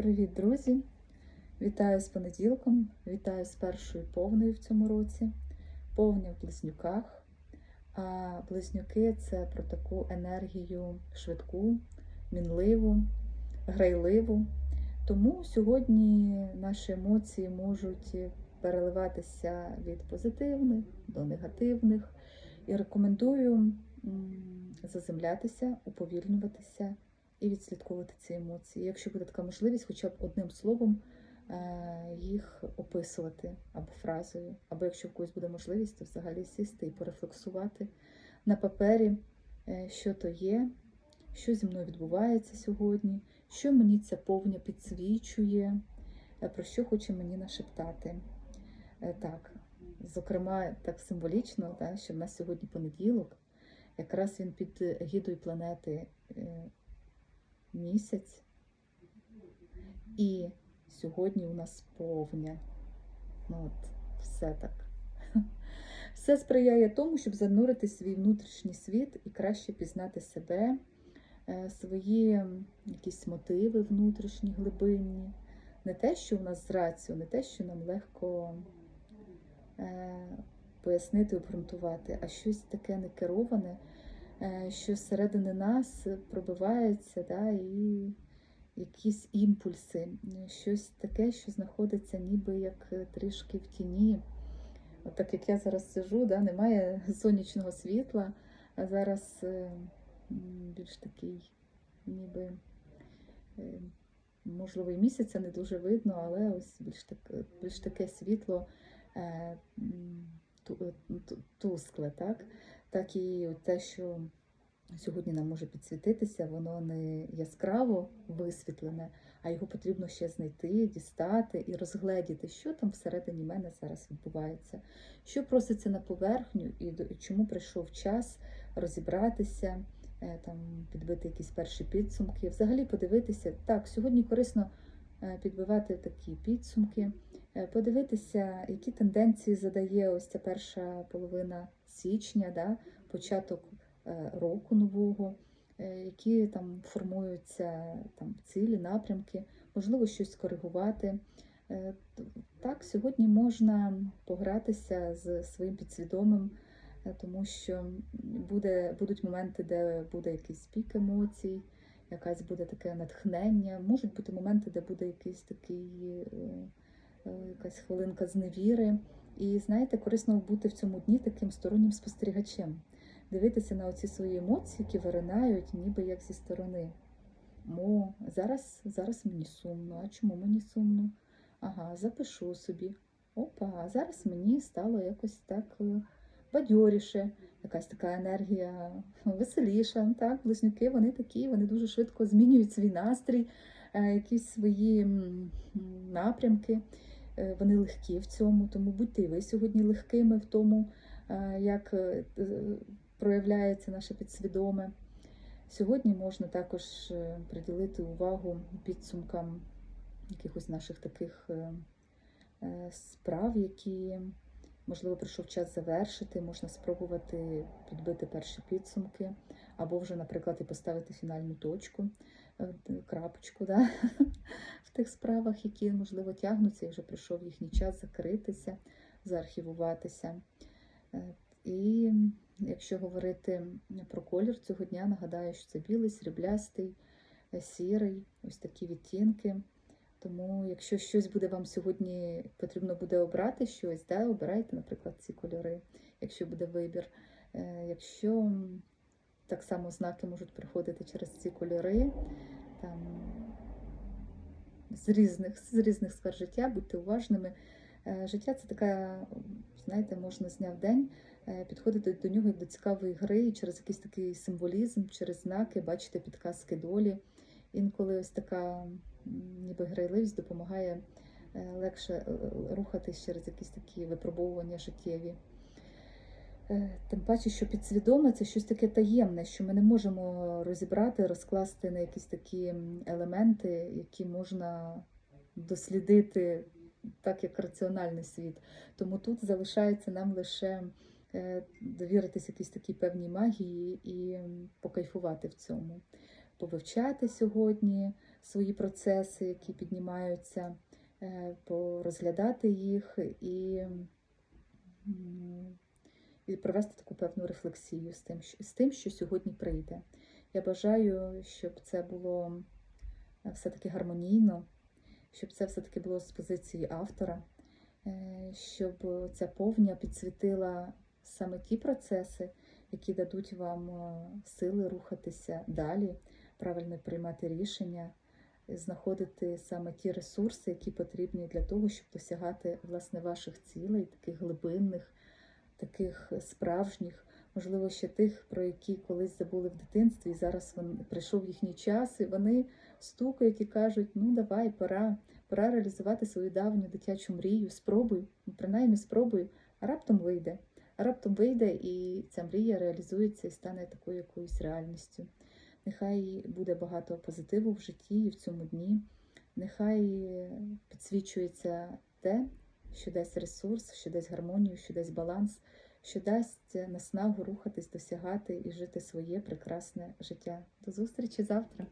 Привіт, друзі! Вітаю з понеділком, вітаю з першою повною в цьому році. Повня в близнюках. А близнюки це про таку енергію швидку, мінливу, грайливу. Тому сьогодні наші емоції можуть переливатися від позитивних до негативних. І рекомендую заземлятися, уповільнюватися і відслідковувати ці емоції. Якщо буде така можливість, хоча б одним словом е, їх описувати або фразою, або якщо в когось буде можливість, то взагалі сісти і порефлексувати на папері, е, що то є, що зі мною відбувається сьогодні, що мені ця повня підсвічує, е, про що хоче мені нашептати. Так, зокрема, так символічно, що в нас сьогодні понеділок, якраз він під гідою планети місяць. І сьогодні у нас повня. Ну от, все так. Все сприяє тому, щоб занурити свій внутрішній світ і краще пізнати себе, е, свої якісь мотиви внутрішні, глибинні. Не те, що в нас з не те, що нам легко е, пояснити, обґрунтувати, а щось таке некероване, що зсередини нас пробивається, да, і якісь імпульси, щось таке, що знаходиться ніби як трішки в тіні. От так як я зараз сижу, да, немає сонячного світла, а зараз е, більш такий, ніби, е, можливо, і місяця не дуже видно, але ось більш, так, більш таке світло е, ту- ту- тускле, так? Так і те, що сьогодні нам може підсвітитися, воно не яскраво висвітлене, а його потрібно ще знайти, дістати і розгледіти, що там всередині мене зараз відбувається, що проситься на поверхню, і чому прийшов час розібратися, е, там підбити якісь перші підсумки, взагалі подивитися. Так, сьогодні корисно підбивати такі підсумки, е, подивитися, які тенденції задає ось ця перша половина січня, да, початок е, року нового, е, які там формуються там, цілі, напрямки, можливо, щось скоригувати. Е, Так, сьогодні можна погратися з своїм підсвідомим, е, тому що буде, будуть моменти, де буде якийсь пік емоцій, якась буде таке натхнення. Можуть бути моменти, де буде якийсь такий, е, е, якась хвилинка зневіри. І знаєте, корисно бути в цьому дні таким стороннім спостерігачем, дивитися на оці свої емоції, які виринають, ніби як зі сторони. О, зараз, зараз мені сумно. А чому мені сумно? Ага, запишу собі. Опа, зараз мені стало якось так е, бадьоріше, якась така енергія веселіша. Так, близнюки вони такі, вони дуже швидко змінюють свій настрій, е, якісь свої напрямки. Е, Вони легкі в цьому, тому будьте і ви сьогодні легкими в тому, е, як проявляється наше підсвідоме. Сьогодні можна також приділити увагу підсумкам якихось наших таких справ, які, можливо, прийшов час завершити. Можна спробувати підбити перші підсумки, або вже, наприклад, і поставити фінальну точку, е, крапочку да? в тих справах, які, можливо, тягнуться, і вже прийшов їхній час закритися, заархівуватися. Е, І якщо говорити про колір цього дня, нагадаю, що це білий, сріблястий, е, сірий, ось такі відтінки. Тому, якщо щось буде вам сьогодні потрібно буде обрати щось, да, обирайте, наприклад, ці кольори, якщо буде вибір. Е, Якщо так само знаки можуть приходити через ці кольори, там з різних, з різних сфер життя, будьте уважними. Е, Життя це така, знаєте, можна з дня в день е, підходити до нього як до цікавої гри, і через якийсь такий символізм, через знаки, бачити підказки долі. Інколи ось така ніби грайливість допомагає е, легше е, рухатись через якісь такі випробовування життєві. Е, Тим паче, що підсвідоме це щось таке таємне, що ми не можемо розібрати, розкласти на якісь такі елементи, які можна дослідити так, як раціональний світ. Тому тут залишається нам лише е, довіритись якійсь такій певній магії і покайфувати в цьому, повивчати сьогодні, свої процеси, які піднімаються, е, порозглядати їх і, і провести таку певну рефлексію з тим, з тим, що сьогодні прийде. Я бажаю, щоб це було е, все-таки гармонійно, щоб це все-таки було з позиції автора, е, щоб ця повня підсвітила саме ті процеси, які дадуть вам сили рухатися далі, правильно приймати рішення, знаходити саме ті ресурси, які потрібні для того, щоб досягати власне ваших цілей, таких глибинних, таких справжніх, можливо, ще тих, про які колись забули в дитинстві, і зараз він, прийшов їхній час, і вони стукають і кажуть: ну давай, пора, пора реалізувати свою давню дитячу мрію, спробуй, ну, принаймні спробуй, а раптом вийде. Раптом вийде, і ця мрія реалізується і стане такою якоюсь реальністю. Нехай буде багато позитиву в житті і в цьому дні. Нехай підсвічується те, що дасть ресурс, що дасть гармонію, що дасть баланс, що дасть наснагу рухатись, досягати і жити своє прекрасне життя. До зустрічі завтра!